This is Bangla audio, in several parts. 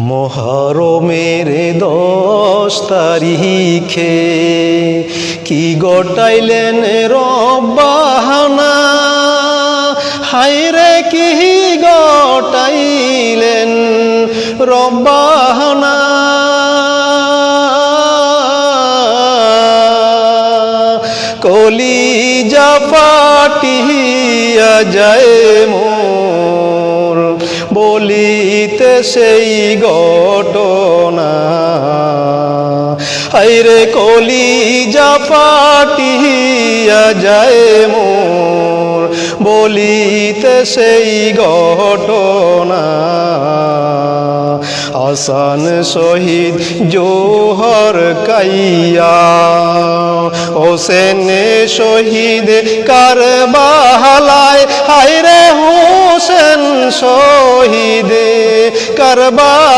মহারমের দশ তারিখে কি গটাইলেন রব্বাহানা হাইরে কি গটাইলেন রব্বাহানা কলি জাপাটিয়া যায় মোর বলিতে সেই ঘটনা। হাইরে কলি জাপাটিয়া যায় মোর, বলিতে সেই ঘটনা। আসান শহীদ জোহর কাইয়া, হোসেন শহীদ কারবালায় হায়রে হোসেন শহীদ কারবালায়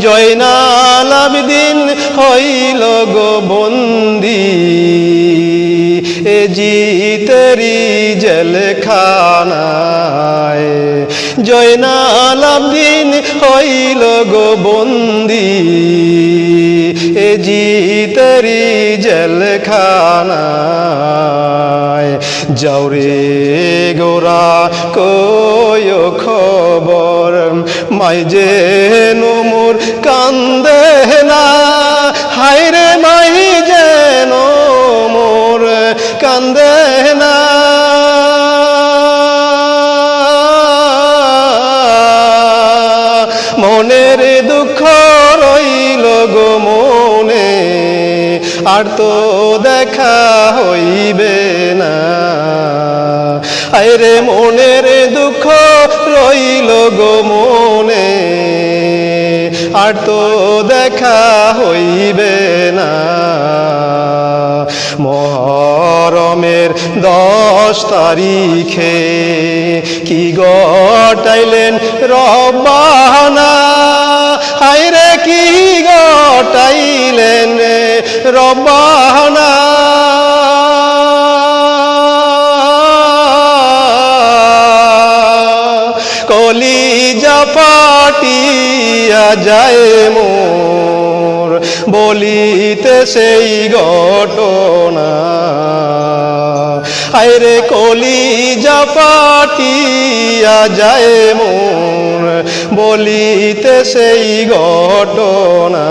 জয়নাল আবদিন হইল গো বন্দি। এ জিতেরি জেলখানায়। জয়নাল আবদিন হইল গো বন্দি। জেলখানায় যাওরে গোরা কয় খবর। মাই যে নমুর কান্দে না হায়রে মাই যেন মোর কান্দে না। মনের দুঃখ রইল গো মনে আর তো দেখা হইবে না। আরে মনের দুঃখ রইল গো মনে। আর তো দেখা হইবে না। মহরমের দশ তারিখে কি গটাইলেন রব্বানা রব্বানা কলি জাপাটিয়া যায় মোর, বলিতে সেই ঘটনা। আইরে কলি জাপাটিয়া যায় মোর, বলিতে সেই ঘটনা।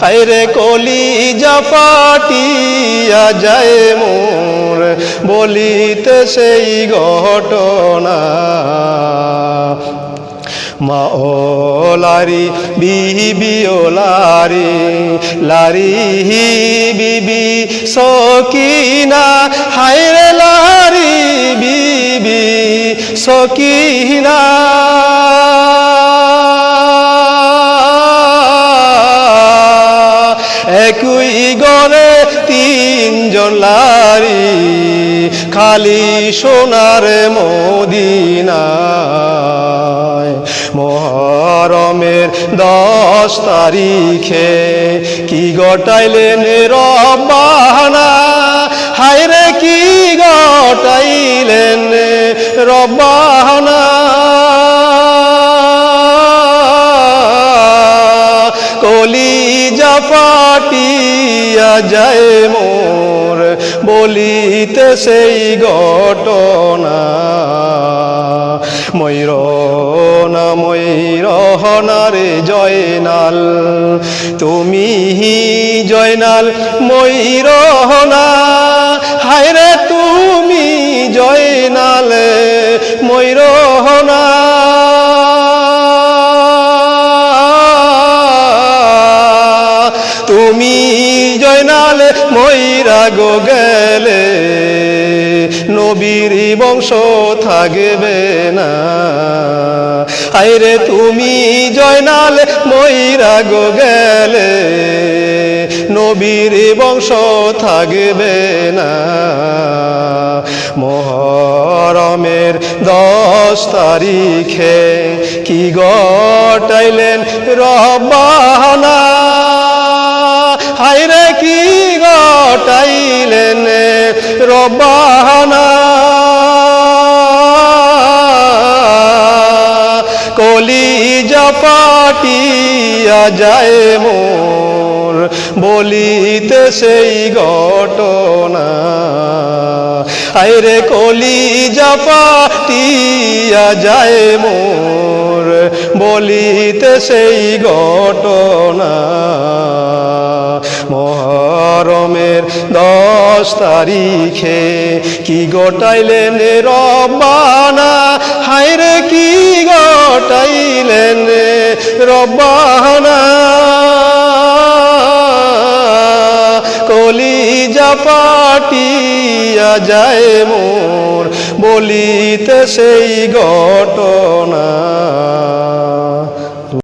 আইরে কলি জাপাটিয়া যায় মোর, বলিতে সেই ঘটনা। মা ও লারি বিবি ও লারি লারি বিবি সকিনা। হায়রে লারি বিবি সকিনা। খালি সোনার মদিনায় মহরমের দশ তারিখে কি গটাইলেন রব্বানা হায়রে, কি গটাইলেন রব্বানা কলি জাপাটিয়া যায় মোর বলিতে সেই ঘটনা। ময়ূর না ময়ূরহনারে জয়নাল, তুমি জয়নাল ময়ূরহনা হায়রে তুমি জয়নাল ময়ূরহনা তুমি জয়নাল ময়রা গো গেলে নবীর বংশ থাকবে না। আইরে তুমি জয়নাল ময়রা গো গেলে, নবীর বংশ থাকবে না। মহরমের দশ তারিখে কি গটাইলেন রব্বানা হাইরে কি গটাইলেন রব্বানা পাটিয়া যায় মোর, বলিতে সেই ঘটনা। আইরে কলি পাটিয়া যায় মোর, বলিতে সেই ঘটনা। মহরমের দশ তারিখে কি গোটাইলেন রব্বানা? হায়রে কি গোটাইলেন রব্বানা। কলি জাপাটিয়া যায় মোর বলিতে সেই ঘটনা।